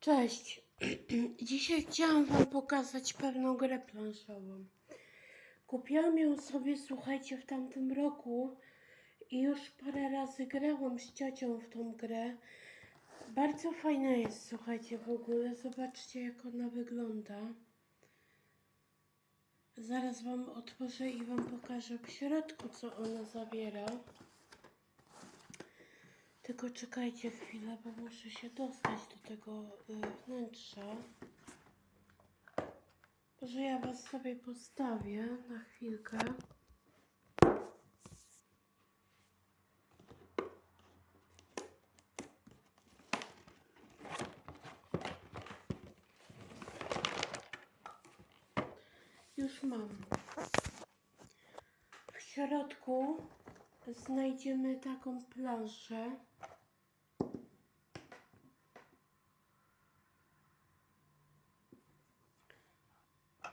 Cześć. Dzisiaj chciałam Wam pokazać pewną grę planszową. Kupiłam ją sobie, słuchajcie, w tamtym roku i już parę razy grałam z ciocią w tą grę. Bardzo fajna jest, słuchajcie, w ogóle. Zobaczcie, jak ona wygląda. Zaraz Wam otworzę i Wam pokażę w środku, co ona zawiera. Tylko czekajcie chwilę, bo muszę się dostać do tego y, wnętrza. Może ja was sobie postawię na chwilkę. Już mam. W środku znajdziemy taką planszę.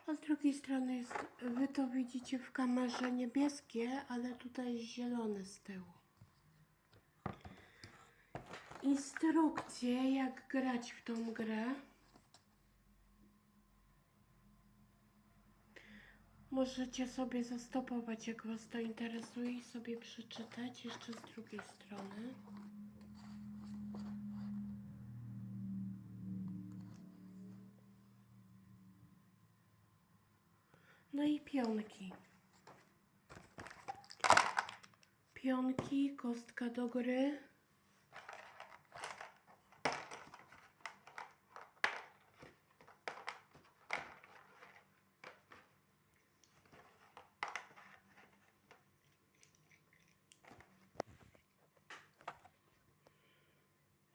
A z drugiej strony jest, wy to widzicie w kamerze niebieskie, ale tutaj jest zielone z tyłu. Instrukcje, jak grać w tą grę. Możecie sobie zastopować, jak Was to interesuje i sobie przeczytać jeszcze z drugiej strony. No i pionki. Pionki, kostka do gry.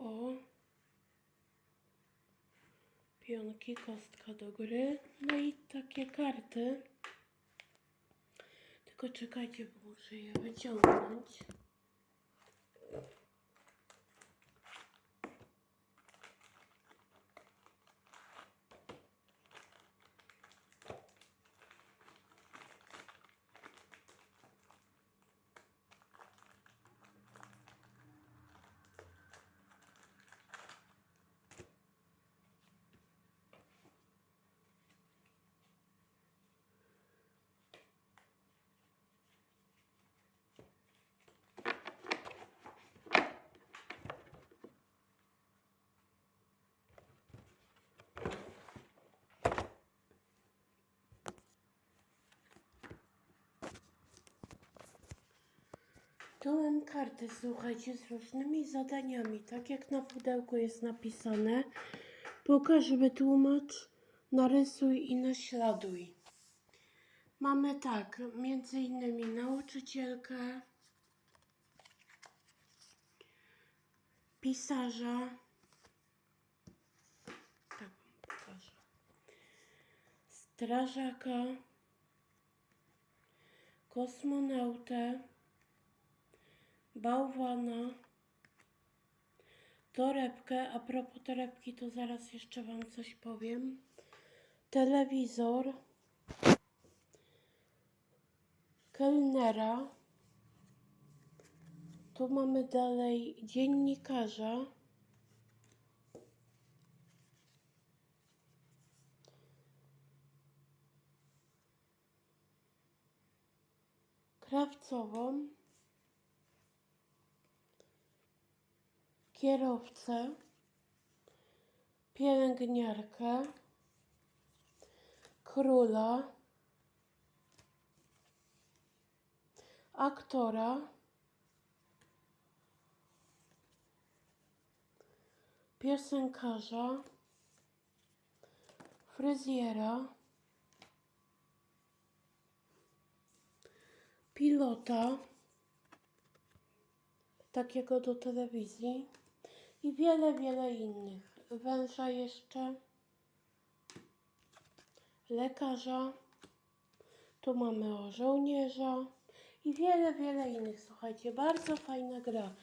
O. Pionki, kostka do gry. No i takie karty. Tylko czekajcie, bo muszę je wyciągnąć. Karty, słuchajcie, z różnymi zadaniami. Tak jak na pudełku jest napisane. Pokaż, wytłumacz, narysuj i naśladuj. Mamy tak, między innymi nauczycielkę, pisarza, tak pokażę, strażaka, kosmonautę, bałwana, torebkę. A propos torebki, to zaraz jeszcze Wam coś powiem. Telewizor, kelnera. Tu mamy dalej dziennikarza. Krawcową. Kierowcę, pielęgniarkę, króla, aktora, piosenkarza, fryzjera, pilota, takiego do telewizji i wiele, wiele innych. Węża jeszcze, lekarza, tu mamy o żołnierza i wiele, wiele innych. Słuchajcie, bardzo fajna gra.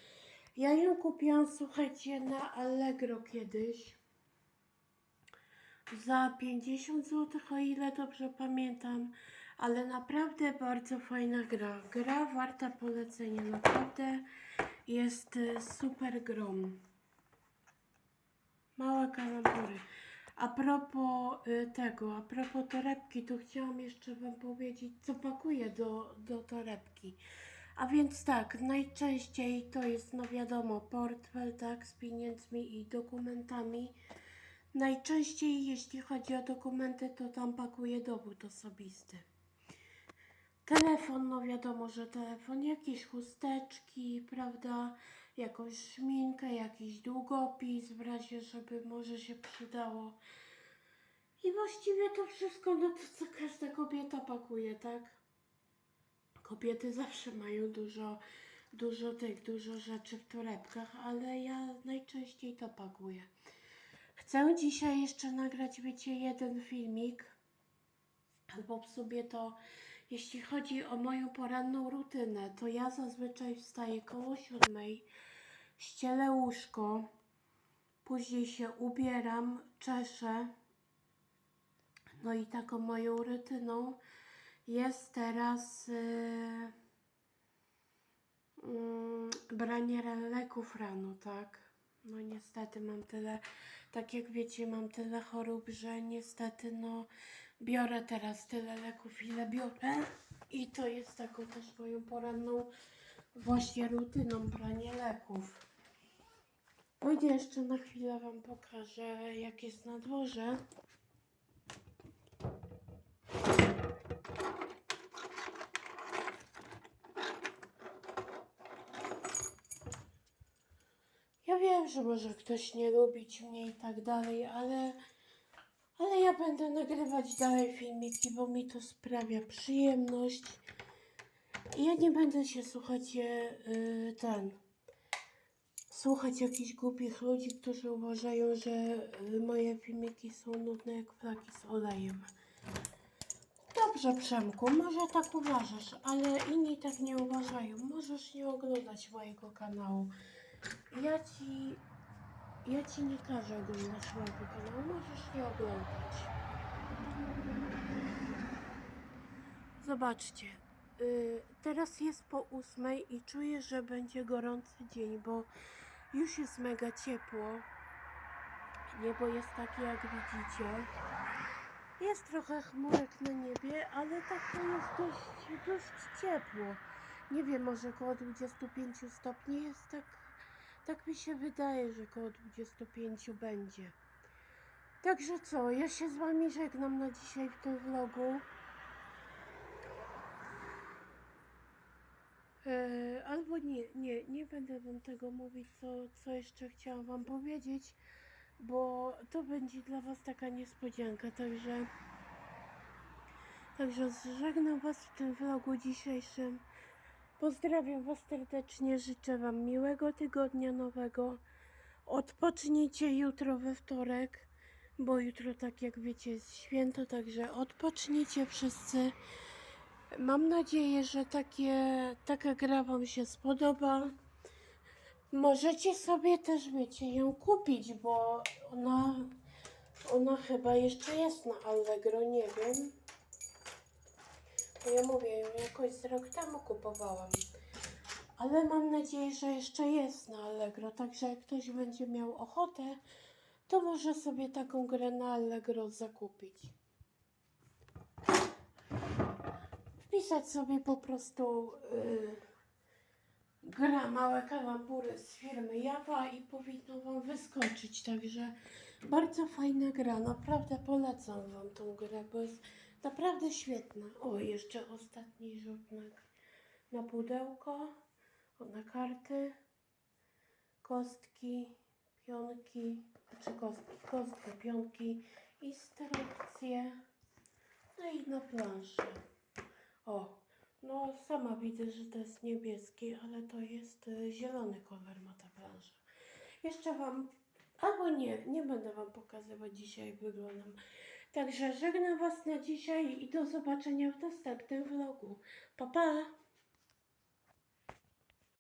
Ja ją kupiłam, słuchajcie, na Allegro kiedyś za 50 zł, o ile dobrze pamiętam, ale naprawdę bardzo fajna gra. Gra warta polecenia, naprawdę jest e, super grą. Małe kalambury. A propos y, tego, a propos torebki, to chciałam jeszcze Wam powiedzieć, co pakuję do, do torebki. A więc tak, najczęściej to jest, no wiadomo, portfel, tak, z pieniędzmi i dokumentami. Najczęściej, jeśli chodzi o dokumenty, to tam pakuję dowód osobisty. Telefon, no wiadomo, że telefon, jakieś chusteczki, prawda, jakąś szminkę, jakiś długopis, w razie, żeby może się przydało. I właściwie to wszystko, no to co każda kobieta pakuje, tak? Kobiety zawsze mają dużo, dużo tych, dużo rzeczy w torebkach, ale ja najczęściej to pakuję. Chcę dzisiaj jeszcze nagrać, wiecie, jeden filmik, albo w sobie to, jeśli chodzi o moją poranną rutynę, to ja zazwyczaj wstaję koło siódmej, ścielę łóżko, później się ubieram, czeszę. No i taką moją rutyną jest teraz yy, mm, branie ra- leków rano, tak? No niestety mam tyle, tak jak wiecie, mam tyle chorób, że niestety no biorę teraz tyle leków, ile biorę i to jest taką też moją poranną właśnie rutyną branie leków. Pójdę jeszcze na chwilę Wam pokażę, jak jest na dworze. Ja wiem, że może ktoś nie lubić mnie i tak dalej, ale, ale ja będę nagrywać dalej filmiki, bo mi to sprawia przyjemność. I ja nie będę się, słuchajcie, yy, ten, słuchać jakichś głupich ludzi, którzy uważają, że y, moje filmiki są nudne jak flaki z olejem. Dobrze, Przemku, może tak uważasz, ale inni tak nie uważają. Możesz nie oglądać mojego kanału. Ja ci, ja ci nie każę oglądać mojego kanału, możesz nie oglądać. Zobaczcie, y, teraz jest po ósmej i czuję, że będzie gorący dzień, bo już jest mega ciepło. Niebo jest takie, jak widzicie. Jest trochę chmurek na niebie, ale tak to jest dość, dość ciepło. Nie wiem, może około 25 stopni jest tak, tak mi się wydaje, że około 25 będzie. Także co, ja się z wami żegnam na dzisiaj w tym vlogu. E, albo nie, nie, nie będę wam tego mówić, co, co jeszcze chciałam wam powiedzieć, bo to będzie dla was taka niespodzianka, także także żegnam was w tym vlogu dzisiejszym. Pozdrawiam was serdecznie, życzę wam miłego tygodnia nowego. Odpocznijcie jutro we wtorek, bo jutro tak jak wiecie jest święto, także odpocznijcie wszyscy. Mam nadzieję, że takie, taka gra Wam się spodoba. Możecie sobie też, wiecie, ją kupić, bo ona, ona chyba jeszcze jest na Allegro, nie wiem. Bo ja mówię, ją jakoś z rok temu kupowałam. Ale mam nadzieję, że jeszcze jest na Allegro, także jak ktoś będzie miał ochotę, to może sobie taką grę na Allegro zakupić. Wpisać sobie po prostu yy, gra małe kalambury z firmy Jawa i powinno Wam wyskoczyć. Także bardzo fajna gra. Naprawdę polecam Wam tą grę, bo jest naprawdę świetna. O, jeszcze ostatni rzut na, na pudełko, na karty, kostki, pionki, czy kostki, kostki, pionki, instrukcje, no i na planszę. O, no sama widzę, że to jest niebieski, ale to jest y, zielony kolor ma ta plansza. Jeszcze Wam, albo nie, nie będę Wam pokazywać dzisiaj jak wyglądam. Także żegnam Was na dzisiaj i do zobaczenia w następnym vlogu. Pa, pa!